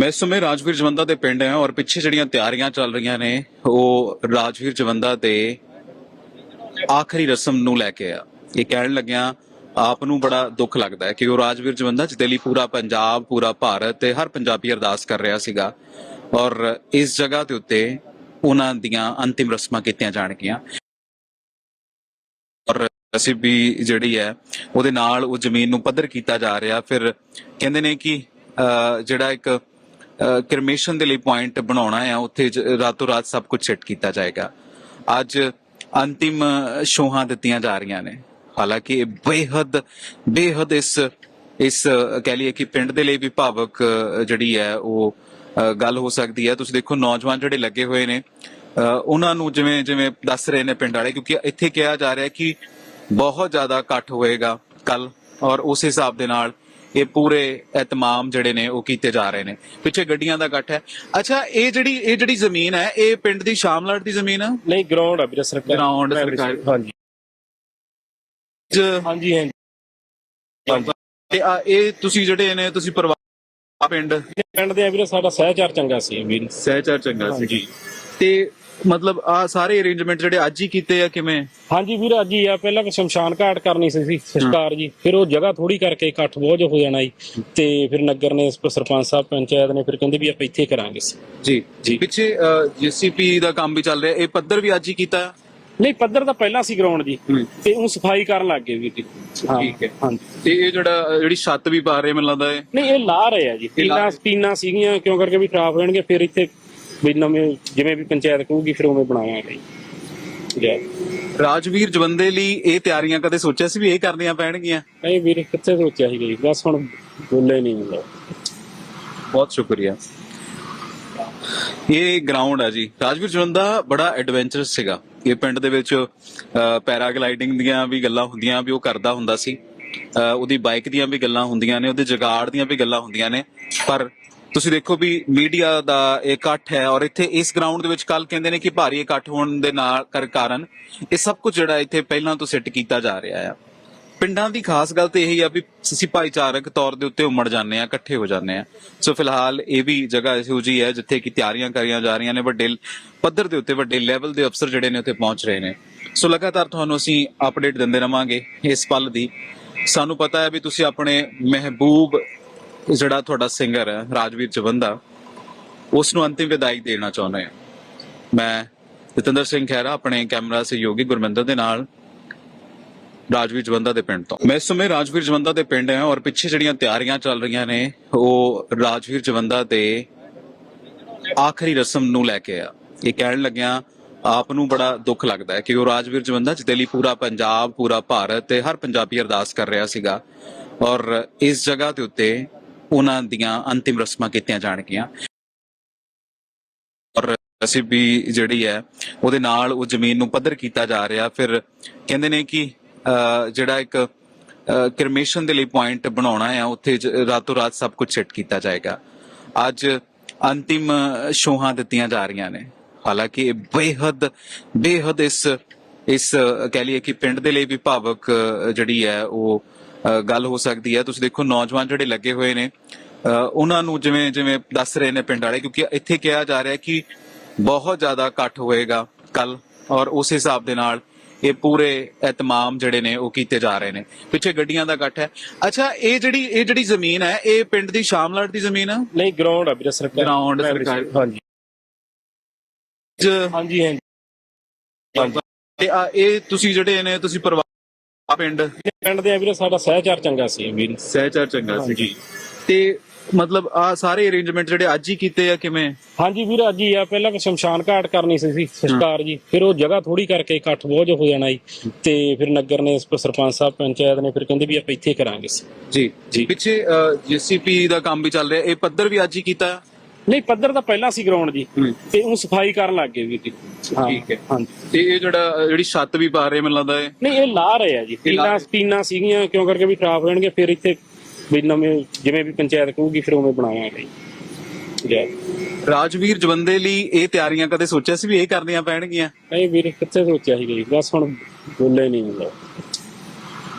ਮੈਂ ਇਸ ਸਮੇਂ ਰਾਜਵੀਰ ਜਵੰਦਾ ਦੇ ਪਿੰਡ ਹਾਂ ਔਰ ਪਿੱਛੇ ਜਿਹੜੀਆਂ ਤਿਆਰੀਆਂ ਚੱਲ ਰਹੀਆਂ ਨੇ ਉਹ ਰਾਜਵੀਰ ਜਵੰਦਾ ਦੇ ਆਖਰੀ ਰਸਮ ਨੂੰ ਲੈ ਕੇ ਆ। ਇਹ ਕਹਿਣ ਲੱਗਿਆ ਆਪ ਨੂੰ ਬੜਾ ਦੁੱਖ ਲੱਗਦਾ ਹੈ ਕਿ ਉਹ ਰਾਜਵੀਰ ਜਵੰਦਾ ਜਿਹਦੇ ਲਈ ਪੂਰਾ ਪੰਜਾਬ ਪੂਰਾ ਭਾਰਤ ਤੇ ਹਰ ਪੰਜਾਬੀ ਅਰਦਾਸ ਕਰ ਰਿਹਾ ਸੀਗਾ ਔਰ ਇਸ ਜਗ੍ਹਾ ਦੇ ਉੱਤੇ ਉਹਨਾਂ ਦੀਆਂ ਅੰਤਿਮ ਰਸਮਾਂ ਕੀਤੀਆਂ ਜਾਣਗੀਆਂ। ਔਰ ਅਸੀਂ ਵੀ ਜਿਹੜੀ ਹੈ ਉਹਦੇ ਨਾਲ ਉਹ ਜ਼ਮੀਨ ਨੂੰ ਪੱਧਰ ਕੀਤਾ ਜਾ ਰਿਹਾ। ਫਿਰ ਕਹਿੰਦੇ ਨੇ ਕਿ ਅਹ, ਜਿਹੜਾ ਇੱਕ ਕਰਮੇਸ਼ਨ ਦੇ ਲਈ ਪੁਆਇੰਟ ਬਣਾਉਣਾ ਆ ਉੱਥੇ ਰਾਤੋਂ ਰਾਤ ਸਭ ਕੁਝ ਸੈੱਟ ਕੀਤਾ ਜਾਏਗਾ। ਅੱਜ ਅੰਤਿਮ ਸ਼ੋਹਾਂ ਦਿੱਤੀਆਂ ਜਾ ਰਹੀਆਂ ਨੇ। ਹਾਲਾਂਕਿ ਇਹ ਬੇਹੱਦ ਬੇਹੱਦ ਇਸ ਇਸ ਕਹਿ ਲਈਏ ਕਿ ਪਿੰਡ ਦੇ ਲਈ ਵੀ ਭਾਵਕ ਜਿਹੜੀ ਹੈ ਉਹ ਗੱਲ ਹੋ ਸਕਦੀ ਹੈ। ਤੁਸੀਂ ਦੇਖੋ ਨੌਜਵਾਨ ਜਿਹੜੇ ਲੱਗੇ ਹੋਏ ਨੇ ਅਹ, ਉਹਨਾਂ ਨੂੰ ਜਿਵੇਂ ਜਿਵੇਂ ਦੱਸ ਰਹੇ ਨੇ ਪਿੰਡ ਵਾਲੇ ਕਿਉਂਕਿ ਇੱਥੇ ਕਿਹਾ ਜਾ ਰਿਹਾ ਕਿ ਬਹੁਤ ਜ਼ਿਆਦਾ ਇਕੱਠ ਹੋਏਗਾ ਕੱਲ ਔਰ ਉਸ ਹਿਸਾਬ ਦੇ ਨਾਲ ਇਹ ਪੂਰੇ ਇਤਮਾਮ ਜਿਹੜੇ ਨੇ ਉਹ ਕੀਤੇ ਜਾ ਰਹੇ ਨੇ। ਪਿੱਛੇ ਗੱਡੀਆਂ ਦਾ ਇਕੱਠ ਹੈ। ਅੱਛਾ ਇਹ ਜਿਹੜੀ ਇਹ ਜਿਹੜੀ ਜ਼ਮੀਨ ਹੈ ਇਹ ਪਿੰਡ ਦੀ ਸ਼ਾਮਲਾਟ ਦੀ ਜ਼ਮੀਨ ਹੈ ਨਹੀਂ ਗਰਾਊਂਡ ਆ ਵੀਰੇ ਸਰਕਾਰ। Ground ਸਰਕਾਰੀ। ਹਾਂਜੀ। ਜ- ਹਾਂਜੀ ਹਾਂਜੀ। ਤੇ ਇਹ ਤੁਸੀਂ ਜਿਹੜੇ ਨੇ ਤੁਸੀਂ ਪਰਿਵਾਰ ਪਿੰਡ? ਪਿੰਡ ਦੇ ਆ ਵੀਰੇ ਸਾਡਾ ਸਹਿਚਾਰ ਚੰਗਾ ਸੀ ਵੀਰ। ਸਹਿਚਾਰ ਚੰਗਾ ਸੀ। ਹਾਂਜੀ। ਤੇ ਮਤਲਬ ਆ ਸਾਰੇ ਅਰੇਂਜਮੈਂਟ ਜਿਹੜੇ ਅੱਜ ਹੀ ਕੀਤੇ ਆ ਕਿਵੇਂ? ਹਾਂਜੀ ਵੀਰ ਅੱਜ ਹੀ ਆ। ਪਹਿਲਾਂ ਕਿ ਸ਼ਮਸ਼ਾਨ ਘਾਟ ਕਰਨੀ ਸੀ ਸੀ ਸਰਕਾਰ ਜੀ। ਫਿਰ ਉਹ ਜਗ੍ਹਾ ਥੋੜੀ ਕਰਕੇ ਇਕੱਠ ਬਹੁਤ ਹੋ ਜਾਣਾ ਜੀ। ਤੇ ਫਿਰ ਨਗਰ ਨੇ ਸਰਪੰਚ ਸਾਹਿਬ ਪੰਚਾਇਤ ਨੇ ਫਿਰ ਕਹਿੰਦੇ ਵੀ ਆਪਾਂ ਇੱਥੇ ਕਰਾਂਗੇ ਜੀ ਜੀ। ਪਿੱਛੇ ਜੀਸੀਪੀ ਦਾ ਕੰਮ ਵੀ ਚੱਲ ਰਿਹਾ। ਇਹ ਪੱਧਰ ਵੀ ਅੱਜ ਹੀ ਕੀਤਾ? ਨਹੀਂ ਪੱਧਰ ਤਾਂ ਪਹਿਲਾਂ ਸੀ ਗਰਾਊਂਡ ਜੀ। ਤੇ ਉਹ ਸਫ਼ਾਈ ਕਰਨ ਲੱਗ ਗਏ ਵੀਰ ਜੀ। ਠੀਕ ਹੈ। ਹਾਂਜੀ। ਤੇ ਇਹ ਜਿਹੜਾ ਜਿਹੜੀ ਛੱਤ ਵੀ ਪਾ ਰਹੇ ਮੈਨੂੰ ਲੱਗਦਾ ਹੈ ਨਹੀਂ ਇਹ ਲਾ ਰਹੇ ਆ ਜੀ। ਟੀਨਾ। ਟੀਨਾ ਸੀਗੀਆਂ ਕਿਉਂ ਕਰਕੇ ਵੀ ਖਰਾਬ ਹੋ ਜਾਣਗੇ ਫਿਰ ਇੱਥੇ ਵੀ ਨਵੇਂ ਜਿਵੇਂ ਵੀ ਪੰਚਾਇਤ ਕਹੂਗੀ ਫਿਰ ਉਵੇਂ ਬਣਾਵਾਂਗੇ ਜੀ ਜੈ ਰਾਜਵੀਰ ਜਵੰਦੇ ਲਈ ਇਹ ਤਿਆਰੀਆਂ ਕਦੇ ਸੋਚਿਆ ਸੀ ਵੀ ਇਹ ਕਰਨੀਆਂ ਪੈਣਗੀਆਂ? ਨਹੀਂ ਵੀਰ ਕਿੱਥੇ ਸੋਚਿਆ ਸੀ ਗਈ ਬਸ ਹੁਣ ਬੋਲੇ ਨਹੀਂ ਹੁੰਦਾ। ਬਹੁਤ ਸ਼ੁਕਰੀਆ। ਇਹ ਗਰਾਊਂਡ ਆ ਜੀ। ਰਾਜਵੀਰ ਜਵੰਦਾ ਬੜਾ ਐਡਵੈਂਚਰਸ ਸੀਗਾ। ਇਹ ਪਿੰਡ ਦੇ ਵਿੱਚ ਪੈਰਾਗਲਾਈਡਿੰਗ ਦੀਆਂ ਵੀ ਗੱਲਾਂ ਹੁੰਦੀਆਂ ਵੀ ਉਹ ਕਰਦਾ ਹੁੰਦਾ ਸੀ। ਉਹਦੀ ਬਾਈਕ ਦੀਆਂ ਵੀ ਗੱਲਾਂ ਹੁੰਦੀਆਂ ਨੇ ਉਹਦੇ ਜਗਾੜ ਦੀਆਂ ਵੀ ਗੱਲਾਂ ਹੁੰਦੀਆਂ ਨੇ। ਪਰ ਤੁਸੀਂ ਦੇਖੋ ਵੀ ਮੀਡੀਆ ਦਾ ਇਹ ਇਕੱਠ ਹੈ ਔਰ ਇੱਥੇ ਇਸ ਗਰਾਊਂਡ ਦੇ ਵਿੱਚ ਕੱਲ ਕਹਿੰਦੇ ਨੇ ਕਿ ਭਾਰੀ ਇਕੱਠ ਹੋਣ ਦੇ ਨਾਲ ਕਰ, ਕਾਰਨ ਇਹ ਸਭ ਕੁਝ ਜਿਹੜਾ ਇੱਥੇ ਪਹਿਲਾਂ ਤੋਂ ਸੈੱਟ ਕੀਤਾ ਜਾ ਰਿਹਾ ਆ। ਪਿੰਡਾਂ ਦੀ ਖਾਸ ਗੱਲ ਤੇ ਇਹੀ ਆ ਵੀ ਅਸੀਂ ਭਾਈਚਾਰਕ ਤੌਰ ਦੇ ਉੱਤੇ ਉਮੜ ਜਾਂਦੇ ਆ ਇਕੱਠੇ ਹੋ ਜਾਂਦੇ ਆ ਸੋ ਫਿਲਹਾਲ ਇਹ ਵੀ ਜਗ੍ਹਾ ਇਹੋ ਜੀ ਹੈ ਜਿੱਥੇ ਕਿ ਤਿਆਰੀਆਂ ਕਰੀਆਂ ਜਾ ਰਹੀਆਂ ਨੇ, ਵੱਡੇ ਪੱਧਰ ਦੇ ਉੱਤੇ ਵੱਡੇ ਲੈਵਲ ਦੇ ਅਫਸਰ ਜਿਹੜੇ ਨੇ ਉੱਥੇ ਪਹੁੰਚ ਰਹੇ ਨੇ। ਸੋ ਲਗਾਤਾਰ ਤੁਹਾਨੂੰ ਅਸੀਂ ਅਪਡੇਟ ਦਿੰਦੇ ਰਵਾਂਗੇ ਇਸ ਪਲ ਦੀ। ਸਾਨੂੰ ਪਤਾ ਹੈ ਵੀ ਤੁਸੀਂ ਆਪਣੇ ਮਹਿਬੂਬ ਜਿਹੜਾ ਤੁਹਾਡਾ ਸਿੰਗਰ ਹੈ, ਰਾਜਵੀਰ ਜਵੰਦਾ ਉਸ ਨੂੰ ਅੰਤਿਮ ਵਿਦਾਈ ਦੇਣਾ ਚਾਹੁੰਦੇ ਆ ਮੈਂ ਜਤਿੰਦਰ ਸਿੰਘ ਖਹਿਰਾ, ਆਪਣੇ ਕੈਮਰਾ ਸਹਿਯੋਗੀ ਗੁਰਮਿੰਦਰ ਦੇ ਨਾਲ ਰਾਜਵੀਰ ਜਵੰਦਾ ਦੇ ਪਿੰਡ ਤੋਂ। ਮੈਂ ਇਸ ਸਮੇਂ ਰਾਜਵੀਰ ਜਵੰਦਾ ਦੇ ਪਿੰਡ ਹਾਂ ਔਰ ਪਿੱਛੇ ਜਿਹੜੀਆਂ ਤਿਆਰੀਆਂ ਚੱਲ ਰਹੀਆਂ ਨੇ, ਉਹ ਰਾਜਵੀਰ ਜਵੰਦਾ ਦੇ ਆਖਰੀ ਰਸਮ ਨੂੰ ਲੈ ਕੇ ਆ। ਇਹ ਕਹਿਣ ਲੱਗਿਆ ਆਪ ਨੂੰ ਬੜਾ ਦੁੱਖ ਲੱਗਦਾ ਹੈ ਕਿ ਉਹ ਰਾਜਵੀਰ ਜਵੰਦਾ, ਜਿਹਦੇ ਲਈ ਪੂਰਾ ਪੰਜਾਬ, ਪੂਰਾ ਭਾਰਤ ਤੇ ਹਰ ਪੰਜਾਬੀ ਅਰਦਾਸ ਕਰ ਰਿਹਾ ਸੀਗਾ ਔਰ ਇਸ ਜਗ੍ਹਾ ਦੇ ਉੱਤੇ ਉਹਨਾਂ ਦੀਆਂ ਅੰਤਿਮ ਰਸਮਾਂ ਕੀਤੀਆਂ ਜਾਣਗੀਆਂ। ਔਰ ਅਸੀਂ ਵੀ ਜਿਹੜੀ ਹੈ, ਉਹਦੇ ਨਾਲ ਉਹ ਜ਼ਮੀਨ ਨੂੰ ਪੱਧਰ ਕੀਤਾ ਜਾ ਰਿਹਾ। ਫਿਰ ਕਹਿੰਦੇ ਨੇ ਕਿ ਜਿਹੜਾ ਇੱਕ ਕਰਮੇਸ਼ਨ ਦੇ ਲਈ ਪੁਆਇੰਟ ਬਣਾਉਣਾ ਆ ਉੱਥੇ ਰਾਤੋਂ ਰਾਤ ਸਭ ਕੁਝ ਸੈੱਟ ਕੀਤਾ ਜਾਏਗਾ। ਅੱਜ ਅੰਤਿਮ ਸ਼ੋਹਾਂ ਦਿੱਤੀਆਂ ਜਾ ਰਹੀਆਂ ਨੇ। ਹਾਲਾਂਕਿ ਇਹ ਬੇਹੱਦ ਬੇਹੱਦ ਇਸ ਇਸ, ਕਹਿ ਲਈਏ ਕਿ ਪਿੰਡ ਦੇ ਲਈ ਵੀ ਭਾਵਕ ਜਿਹੜੀ ਹੈ, ਉਹ ਗੱਲ ਹੋ ਸਕਦੀ ਹੈ। ਤੁਸੀਂ ਦੇਖੋ ਨੌਜਵਾਨ ਜਿਹੜੇ ਲੱਗੇ ਹੋਏ ਨੇ ਉਹਨਾਂ ਨੂੰ ਜਿਵੇਂ ਜਿਵੇਂ ਦੱਸ ਰਹੇ ਨੇ ਪਿੰਡ ਵਾਲੇ ਕਿਉਂਕਿ ਇੱਥੇ ਕਿਹਾ ਜਾ ਰਿਹਾ ਹੈ ਕਿ ਬਹੁਤ ਜ਼ਿਆਦਾ ਇਕੱਠ ਹੋਏਗਾ ਕੱਲ ਔਰ ਉਸ ਹਿਸਾਬ ਦੇ ਨਾਲ ਇਹ ਪੂਰੇ ਇਤਮਾਮ ਜਿਹੜੇ ਨੇ ਉਹ ਕੀਤੇ ਜਾ ਰਹੇ ਨੇ। ਪਿੱਛੇ ਗੱਡੀਆਂ ਦਾ ਇਕੱਠ ਹੈ। ਅੱਛਾ ਇਹ ਜਿਹੜੀ ਇਹ ਜਿਹੜੀ ਜ਼ਮੀਨ ਹੈ ਇਹ ਪਿੰਡ ਦੀ ਸ਼ਾਮਲਾਟ ਦੀ ਜ਼ਮੀਨ ਹੈ ਨਹੀਂ ਗਰਾਊਂਡ ਆ ਵੀਰੇ ਸਰਕਾਰ। Ground ਸਰਕਾਰੀ। ਹਾਂਜੀ। ਹਾਂਜੀ ਹਾਂਜੀ। ਤੇ ਇਹ ਤੁਸੀਂ ਜਿਹੜੇ ਨੇ ਤੁਸੀਂ ਪਰਿਵਾਰ ਪਿੰਡ? ਪਿੰਡ ਦੇ ਆ ਵੀਰੇ ਸਾਡਾ ਸਹਿਚਾਰ ਚੰਗਾ ਸੀ ਵੀਰ। ਸਹਿਚਾਰ ਚੰਗਾ ਸੀ ਹਾਂਜੀ ਤੇ ਮਤਲਬ ਆ ਸਾਰੇ ਅਰੇਂਜਮੈਂਟ ਜਿਹੜੇ ਅੱਜ ਹੀ ਕੀਤੇ ਆ ਕਿਵੇਂ? ਹਾਂਜੀ ਵੀਰ ਅੱਜ ਹੀ ਆ। ਪਹਿਲਾਂ ਕਿ ਸ਼ਮਸ਼ਾਨ ਘਾਟ ਕਰਨੀ ਸੀ ਸੀ ਸਰਕਾਰ ਜੀ। ਫਿਰ ਉਹ ਜਗ੍ਹਾ ਥੋੜੀ ਕਰਕੇ ਇਕੱਠ ਬਹੁਤ ਹੋ ਜਾਣਾ ਜੀ। ਤੇ ਫਿਰ ਨਗਰ ਨੇ ਸਰਪੰਚ ਸਾਹਿਬ ਪੰਚਾਇਤ ਨੇ ਫਿਰ ਕਹਿੰਦੇ ਵੀ ਆਪਾਂ ਇੱਥੇ ਕਰਾਂਗੇ। ਜੀ ਜੀ। ਪਿੱਛੇ ਜੀਸੀਪੀ ਦਾ ਕੰਮ ਵੀ ਚੱਲ ਰਿਹਾ। ਇਹ ਪੱਧਰ ਵੀ ਅੱਜ ਹੀ ਕੀਤਾ? ਨਹੀਂ ਪੱਧਰ ਤਾਂ ਪਹਿਲਾਂ ਸੀ ਗਰਾਊਂਡ ਜੀ। ਤੇ ਉਹ ਸਫ਼ਾਈ ਕਰਨ ਲੱਗ ਗਏ ਵੀਰ ਜੀ ਠੀਕ ਹੈ। ਹਾਂਜੀ। ਤੇ ਇਹ ਜਿਹੜਾ ਜਿਹੜੀ ਛੱਤ ਵੀ ਪਾ ਰਹੇ ਮੈਨੂੰ ਲੱਗਦਾ ਹੈ ਨਹੀਂ ਇਹ ਲਾ ਰਹੇ ਆ ਜੀ। ਇਹ ਟੀਨਾ। ਟੀਨਾ ਸੀਗੀਆਂ ਕਿਉਂ ਕਰਕੇ ਵੀ ਖਰਾਬ ਹੋ ਜਾਣਗੇ ਫਿਰ ਇੱਥੇ ਵੀ ਨਵੇਂ ਜਿਵੇਂ ਵੀ ਪੰਚਾਇਤ ਕਹੂਗੀ ਫਿਰ ਉਵੇਂ ਬਣਾਵਾਂਗੇ ਜੀ। ਜੈ ਰਾਜਵੀਰ ਜਵੰਦੇ ਲਈ ਇਹ ਤਿਆਰੀਆਂ ਕਦੇ ਸੋਚਿਆ ਸੀ ਵੀ ਇਹ ਕਰਨੀਆਂ ਪੈਣਗੀਆਂ? ਨਹੀਂ ਵੀਰ ਕਿੱਥੇ ਸੋਚਿਆ ਸੀ ਗਈ ਬਸ ਹੁਣ ਬੋਲੇ ਨਹੀਂ ਹੁੰਦਾ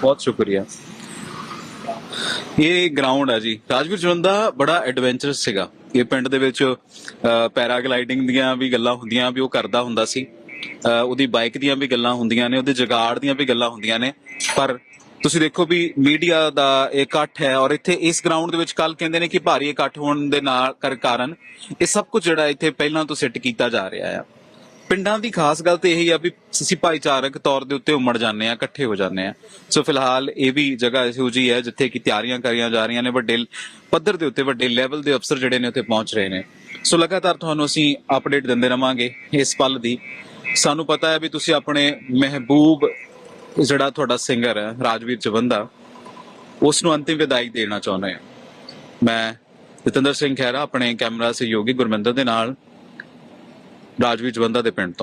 ਬਹੁਤ ਸ਼ੁਕਰੀਆ। ਇਹ ਗਰਾਊਂਡ ਆ ਜੀ। ਰਾਜਵੀਰ ਜਵੰਦਾ ਬੜਾ ਐਡਵੈਂਚਰਸ ਸੀਗਾ। ਇਹ ਪਿੰਡ ਦੇ ਵਿੱਚ ਪੈਰਾਗਲਾਈਡਿੰਗ ਦੀਆਂ ਵੀ ਗੱਲਾਂ ਹੁੰਦੀਆਂ, ਵੀ ਉਹ ਕਰਦਾ ਹੁੰਦਾ ਸੀ। ਉਹਦੀ ਬਾਈਕ ਦੀਆਂ ਵੀ ਗੱਲਾਂ ਹੁੰਦੀਆਂ ਨੇ, ਉਹਦੇ ਜਗਾੜ ਦੀਆਂ ਵੀ ਗੱਲਾਂ ਹੁੰਦੀਆਂ ਨੇ। ਪਰ ਤੁਸੀਂ ਦੇਖੋ ਵੀ ਮੀਡੀਆ ਦਾ ਇਹ ਇਕੱਠ ਹੈ ਔਰ ਇੱਥੇ ਇਸ ਗਰਾਊਂਡ ਦੇ ਵਿੱਚ ਕੱਲ ਕਹਿੰਦੇ ਨੇ ਕਿ ਭਾਰੀ ਇਕੱਠ ਹੋਣ ਦੇ ਨਾਲ ਕਰ ਕਾਰਨ ਇਹ ਸਭ ਕੁਝ ਜਿਹੜਾ ਇੱਥੇ ਪਹਿਲਾਂ ਤੋਂ ਸੈੱਟ ਕੀਤਾ ਜਾ ਰਿਹਾ ਆ। ਪਿੰਡਾਂ ਦੀ ਖਾਸ ਗੱਲ ਤੇ ਇਹੀ ਆ ਵੀ ਅਸੀਂ ਭਾਈਚਾਰਕ ਤੌਰ ਦੇ ਉੱਤੇ ਉਮੜ ਜਾਂਦੇ ਆ ਇਕੱਠੇ ਹੋ ਜਾਂਦੇ ਆ ਸੋ ਫਿਲਹਾਲ ਇਹ ਵੀ ਜਗ੍ਹਾ ਇਹੋ ਜੀ ਹੈ ਜਿੱਥੇ ਕਿ ਤਿਆਰੀਆਂ ਕਰੀਆਂ ਜਾ ਰਹੀਆਂ ਨੇ, ਵੱਡੇ ਪੱਧਰ ਦੇ ਉੱਤੇ, ਵੱਡੇ ਲੈਵਲ ਦੇ ਅਫਸਰ ਜਿਹੜੇ ਨੇ ਉੱਥੇ ਪਹੁੰਚ ਰਹੇ ਨੇ। ਸੋ ਲਗਾਤਾਰ ਤੁਹਾਨੂੰ ਅਸੀਂ ਅਪਡੇਟ ਦਿੰਦੇ ਰਵਾਂਗੇ ਇਸ ਪਲ ਦੀ। ਸਾਨੂੰ ਪਤਾ ਹੈ ਵੀ ਤੁਸੀਂ ਆਪਣੇ ਮਹਿਬੂਬ ਜਿਹੜਾ ਤੁਹਾਡਾ ਸਿੰਗਰ ਹੈ, ਰਾਜਵੀਰ ਜਵੰਦਾ ਉਸ ਨੂੰ ਅੰਤਿਮ ਵਿਦਾਈ ਦੇਣਾ ਚਾਹੁੰਦੇ ਹਾਂ। ਮੈਂ ਜਤਿੰਦਰ ਸਿੰਘ ਖਹਿਰਾ, ਆਪਣੇ ਕੈਮਰਾ ਸਹਿਯੋਗੀ ਗੁਰਮਿੰਦਰ ਦੇ ਨਾਲ ਰਾਜਵੀਰ ਜਵੰਦਾ ਦੇ ਪਿੰਡ ਤੋਂ।